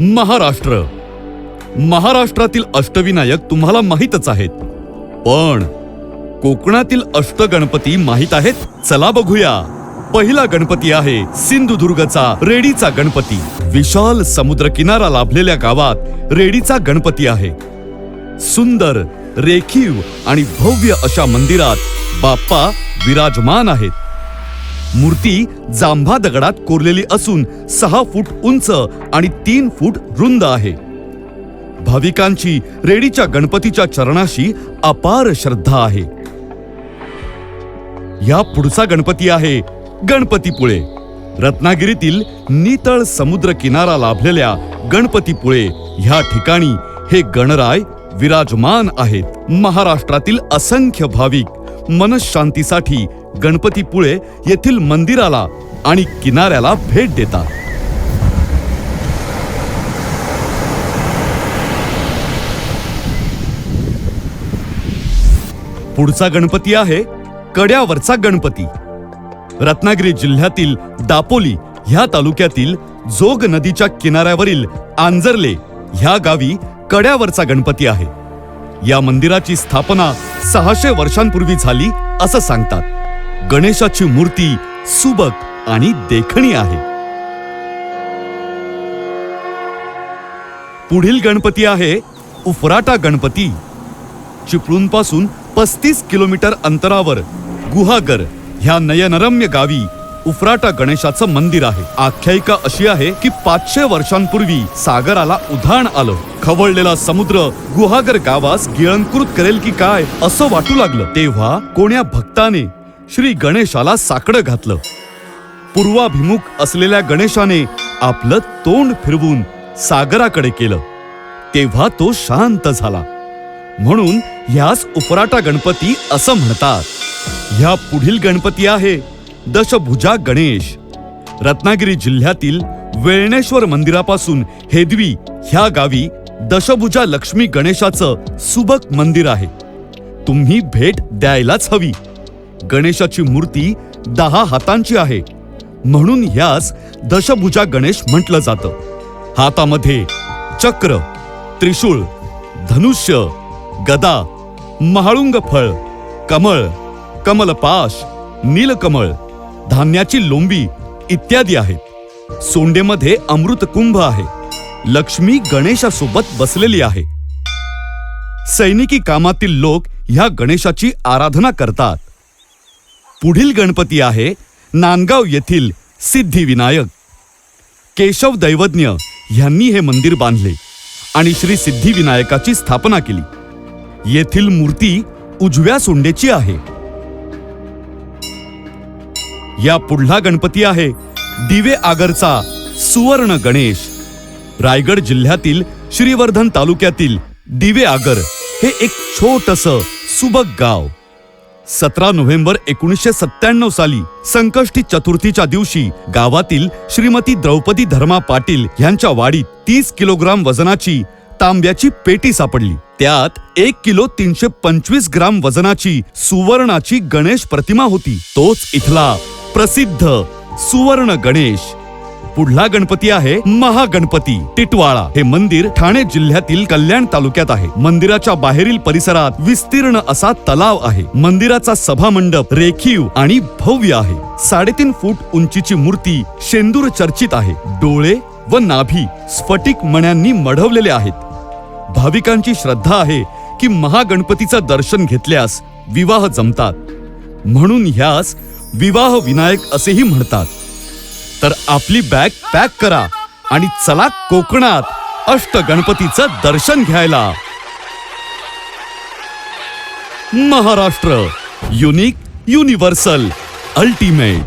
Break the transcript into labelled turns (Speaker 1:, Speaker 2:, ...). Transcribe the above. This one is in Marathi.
Speaker 1: महाराष्ट्र. महाराष्ट्रातील अष्टविनायक तुम्हाला माहीतच आहेत. पण कोकणातील अष्टगणपती माहीत आहेत? चला बघूया. पहिला गणपती आहे सिंधुदुर्गचा रेडीचा गणपती. विशाल समुद्रकिनारा लाभलेल्या गावात रेडीचा गणपती आहे. सुंदर रेखीव आणि भव्य अशा मंदिरात बाप्पा विराजमान आहेत. मूर्ती जांभा दगडात कोरलेली असून सहा फूट उंच आणि तीन फूट रुंद आहे. भाविकांची रेडीच्या गणपतीच्या चरणाशी अपार श्रद्धा आहे. या पुढचा गणपती आहे गणपतीपुळे. रत्नागिरीतील नितळ समुद्र किनारा लाभलेल्या गणपतीपुळे ह्या ठिकाणी हे गणराय विराजमान आहेत. महाराष्ट्रातील असंख्य भाविक मनशांतीसाठी गणपतीपुळे येथील मंदिराला आणि किनाऱ्याला भेट देतात. पुढचा गणपती आहे कड्यावरचा गणपती. रत्नागिरी जिल्ह्यातील दापोली ह्या तालुक्यातील जोग नदीच्या किनाऱ्यावरील आंजरले ह्या गावी कड्यावरचा गणपती आहे. या मंदिराची स्थापना सहाशे वर्षांपूर्वी झाली असं सांगतात. गणेशाची मूर्ती सुबक आणि देखणी आहे. पुढील गणपती आहे उफराटा गणपती चिपळूणपासून पस्तीस किलोमीटर अंतरावर गुहागर ह्या नयनरम्य गावी उफराटा गणेशाचं मंदिर आहे. आख्यायिका अशी आहे की पाचशे वर्षांपूर्वी सागराला उधाण आलं. खवळलेला समुद्र गुहागर गावास गिळंकृत करेल की काय असं वाटू लागलं. तेव्हा कोण्या भक्ताने श्री गणेशाला साकडं घातलं. पूर्वाभिमुख असलेल्या गणेशाने आपलं तोंड फिरवून सागराकडे केलं. तेव्हा तो शांत झाला. म्हणून ह्यास उपराटा गणपती असं म्हणतात. ह्या पुढील गणपती आहे दशभुजा गणेश. रत्नागिरी जिल्ह्यातील वेळणेश्वर मंदिरापासून हेदवी ह्या गावी दशभुजा लक्ष्मी गणेशाचं सुबक मंदिर आहे. तुम्ही भेट द्यायलाच हवी. गणेशाची मूर्ती दहा हातांची आहे. म्हणून ह्यास दशभुजा गणेश म्हटलं जातं. हातामध्ये चक्र त्रिशूळ धनुष्य गदा महाळुंग फळ कमळ कमलपाश नीलकमळ धान्याची लोंबी इत्यादी आहेत. सोंडेमध्ये अमृतकुंभ आहे. लक्ष्मी गणेशासोबत बसलेली आहे. सैनिकी कामातील लोक ह्या गणेशाची आराधना करतात. पुढील गणपती आहे नांदगाव येथील सिद्धिविनायक. केशव दैवज्ञ ह्यांनी हे मंदिर बांधले आणि श्री सिद्धिविनायकाची स्थापना केली. येथील मूर्ती उजव्या सोंडेची आहे. या पुढला गणपती आहे दिवे आगरचा सुवर्ण गणेश. रायगड जिल्ह्यातील श्रीवर्धन तालुक्यातील दिवे आगर हे एक छोटस सुबक गाव. सतरा नोव्हेंबर एकोणीसशे सत्त्याण्णव साली संकष्टी चतुर्थीच्या दिवशी गावातील श्रीमती द्रौपदी धर्मा पाटील यांच्या वाडीत तीस किलोग्राम वजनाची तांब्याची पेटी सापडली. त्यात एक किलो तीनशे पंचवीस ग्राम वजनाची सुवर्णाची गणेश प्रतिमा होती. तोच इथला प्रसिद्ध सुवर्ण गणेश. पुढला गणपती आहे महागणपती. टिटवाळा हे मंदिर ठाणे जिल्ह्यातील कल्याण तालुक्यात आहे. मंदिराच्या बाहेरील परिसरात विस्तीर्ण असा तलाव आहे. मंदिराचा सभामंडप रेखीव आणि भव्य आहे. साडेतीन फूट उंचीची मूर्ती शेंदूर चर्चित आहे. डोळे व नाभी स्फटिक मण्यांनी मढवलेले आहेत. भाविकांची श्रद्धा आहे की महागणपतीचं दर्शन घेतल्यास विवाह जमतात. म्हणून ह्यास विवाह विनायक असेही म्हणतात. तर आपली बॅग पॅक करा आणि चला कोकणात अष्ट गणपतीचं दर्शन घ्यायला. Maharashtra unique universal ultimate